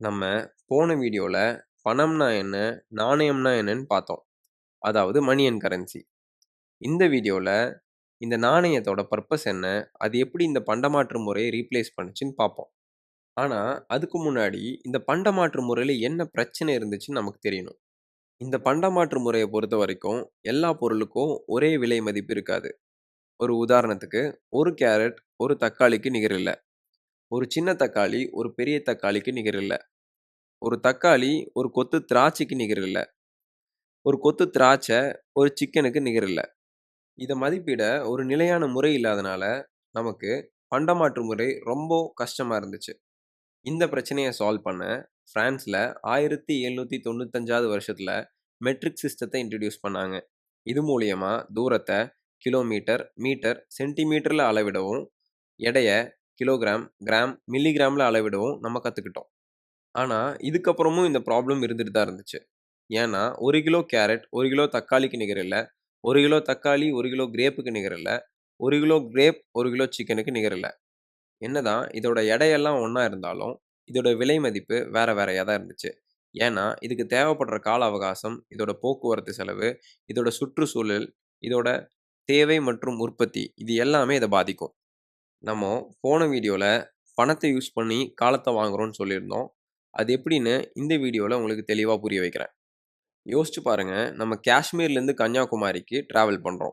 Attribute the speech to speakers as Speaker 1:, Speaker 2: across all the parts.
Speaker 1: நம்ம போன வீடியோவில் பணம்னா என்ன? நாணயம்னா என்னன்னு பார்த்தோம். அதாவது மணி அண்ட் கரன்சி. இந்த வீடியோவில் இந்த நாணயத்தோட பர்பஸ் என்ன? அது எப்படி இந்த பண்டமாற்று முறையை ரீப்ளேஸ் பண்ணுச்சுன்னு பார்ப்போம். ஆனால் அதுக்கு முன்னாடி இந்த பண்டமாற்று முறையில் என்ன பிரச்சனை இருந்துச்சுன்னு நமக்கு தெரியணும். இந்த பண்டமாற்று பொறுத்த வரைக்கும் எல்லா பொருளுக்கும் ஒரே விலை மதிப்பு இருக்காது. ஒரு உதாரணத்துக்கு, ஒரு கேரட் ஒரு தக்காளிக்கு நிகரில்லை ஒரு சின்ன தக்காளி ஒரு பெரிய தக்காளிக்கு நிகரில்ல. ஒரு தக்காளி ஒரு கொத்து திராட்சைக்கு நிகரில்ல. ஒரு கொத்து திராட்சை ஒரு சிக்கனுக்கு நிகரில்ல. இதை மதிப்பிட ஒரு நிலையான முறை இல்லாதனால, நமக்கு பண்டமாற்று முறை ரொம்ப கஷ்டமாக இருந்துச்சு. இந்த பிரச்சனையை சால்வ் பண்ண ஃப்ரான்ஸில் ஆயிரத்தி எழுநூற்றி தொண்ணூத்தஞ்சாவது வருஷத்தில் மெட்ரிக் சிஸ்டத்தை இன்ட்ரடியூஸ் பண்ணாங்க. இது மூலியமாக தூரத்தை கிலோமீட்டர், மீட்டர், சென்டிமீட்டரில் அளவிடவும், எடையை கிலோகிராம், கிராம், மில்லிகிராமில் அளவிடவும் நம்ம கற்றுக்கிட்டோம் ஆனால் இதுக்கப்புறமும் இந்த ப்ராப்ளம் இருந்துட்டு தான் இருந்துச்சு. ஏன்னா, ஒரு கிலோ கேரட் ஒரு கிலோ தக்காளிக்கு நிகரில்ல. ஒரு கிலோ தக்காளி ஒரு கிலோ கிரேப்புக்கு நிகரில்ல. ஒரு கிலோ கிரேப் ஒரு கிலோ சிக்கனுக்கு நிகரில்ல. என்னதான் இதோட எடையெல்லாம் ஒன்றா இருந்தாலும், இதோட விலை மதிப்பு வேற வேறையாக தான் இருந்துச்சு. ஏன்னா, இதுக்கு தேவைப்படுற கால அவகாசம், இதோட போக்குவரத்து செலவு, இதோட சுற்றுச்சூழல், இதோட தேவை மற்றும் உற்பத்தி இது எல்லாமே இதை பாதிக்கும். நம்ம போன வீடியோவில் பணத்தை யூஸ் பண்ணி காலத்தை வாங்குறோம்னு சொல்லியிருந்தோம். அது எப்படின்னு இந்த வீடியோவில் உங்களுக்கு தெளிவாக புரிய வைக்கிறேன். யோசிச்சு பாருங்கள் நம்ம காஷ்மீர்லேருந்து கன்னியாகுமரிக்கு காரில் போனோன்னா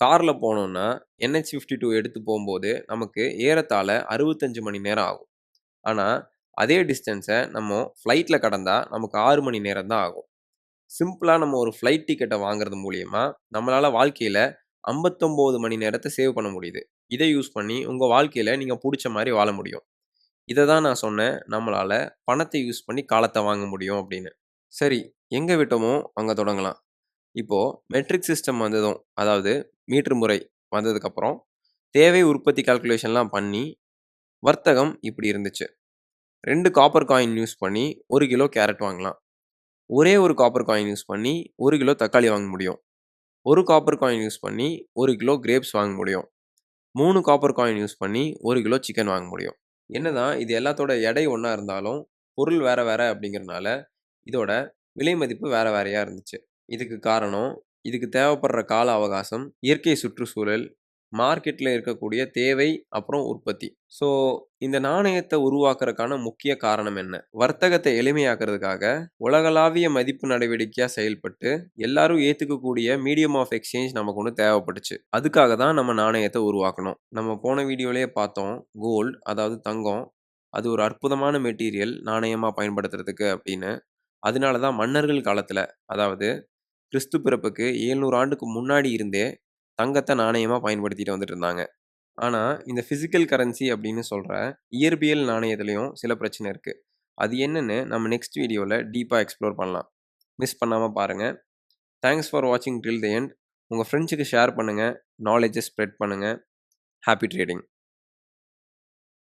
Speaker 1: என்ஹெச் போனோம்னா, NH52 எடுத்து போகும்போது நமக்கு ஏறத்தாழ 65 மணி நேரம் ஆகும். ஆனால் அதே டிஸ்டன்ஸை நம்ம ஃப்ளைட்டில் கடந்தா நமக்கு ஆறு மணி நேரம் தான் ஆகும். சிம்பிளாக நம்ம ஒரு ஃப்ளைட் டிக்கெட்டை வாங்குறது மூலியமாக நம்மளால் வாழ்க்கையில் ஐம்பத்தொம்போது மணி நேரத்தை சேவ் பண்ண முடியுது. இதை யூஸ் பண்ணி உங்கள் வாழ்க்கையில் நீங்கள் பிடிச்ச மாதிரி வாழ முடியும். இதை தான் நான் சொன்னேன், நம்மளால் பணத்தை யூஸ் பண்ணி காலத்தை வாங்க முடியும் அப்படின்னு. சரி, எங்கே விட்டோமோ அங்கே தொடங்கலாம். இப்போது மெட்ரிக் சிஸ்டம் வந்ததும், அதாவது மீட்டர் முறை வந்ததுக்கப்புறம், தேவை உற்பத்தி கால்குலேஷன்லாம் பண்ணி, வர்த்தகம் இப்படி இருந்துச்சு. ரெண்டு காப்பர் காயின் யூஸ் பண்ணி ஒரு கிலோ கேரட் வாங்கலாம். ஒரே ஒரு காப்பர் காயின் யூஸ் பண்ணி ஒரு கிலோ தக்காளி வாங்க முடியும். ஒரு காப்பர் காயின் யூஸ் பண்ணி ஒரு கிலோ கிரேப்ஸ் வாங்க முடியும். மூணு காப்பர் காயின் யூஸ் பண்ணி ஒரு கிலோ சிக்கன் வாங்க முடியும். என்னதான் இது எல்லாத்தோட எடை ஒன்றா இருந்தாலும், பொருள் வேற வேற அப்படிங்கிறனால, இதோட விலை மதிப்பு வேற வேறையாக இருந்துச்சு. இதுக்கு காரணம், இதுக்கு தேவைப்படுற கால அவகாசம், இயற்கை சுற்றுச்சூழல், மார்க்கெட்டில் இருக்கக்கூடிய தேவை, அப்புறம் உற்பத்தி. ஸோ, இந்த நாணயத்தை உருவாக்குறதுக்கான முக்கிய காரணம் என்ன? வர்த்தகத்தை எளிமையாக்குறதுக்காக, உலகளாவிய மதிப்பு நடவடிக்கையாக செயல்பட்டு, எல்லாரும் ஏற்றுக்கக்கூடிய மீடியம் ஆஃப் எக்ஸ்சேஞ்ச் நமக்கு ஒன்று தேவைப்பட்டுச்சு. அதுக்காக தான் நம்ம நாணயத்தை உருவாக்கணும் நம்ம போன வீடியோலேயே பார்த்தோம், கோல்டு அதாவது தங்கம், அது ஒரு அற்புதமான மெட்டீரியல் நாணயமாக பயன்படுத்துறதுக்கு அப்படின்னு. அதனால தான் மன்னர்கள் காலத்தில் அதாவது கிறிஸ்து பிறப்புக்கு 700 ஆண்டுக்கு முன்னாடி இருந்தே, தங்கத்தை நாணயமாக பயன்படுத்திட்டு வந்துட்டு இருந்தாங்க. ஆனால் இந்த ஃபிசிக்கல் கரன்சி அப்படின்னு சொல்கிற இயற்பியல் நாணயத்துலேயும் சில பிரச்சனை இருக்குது அது என்னன்னு நம்ம நெக்ஸ்ட் வீடியோவில் டீப்பாக எக்ஸ்ப்ளோர் பண்ணலாம். மிஸ் பண்ணாமல் பாருங்கள் தேங்க்ஸ் ஃபார் வாட்சிங் டில் தி எண்ட். உங்கள் ஃப்ரெண்ட்ஸுக்கு ஷேர் பண்ணுங்கள் நாலேஜை ஸ்ப்ரெட் பண்ணுங்கள் ஹாப்பி ட்ரேடிங்.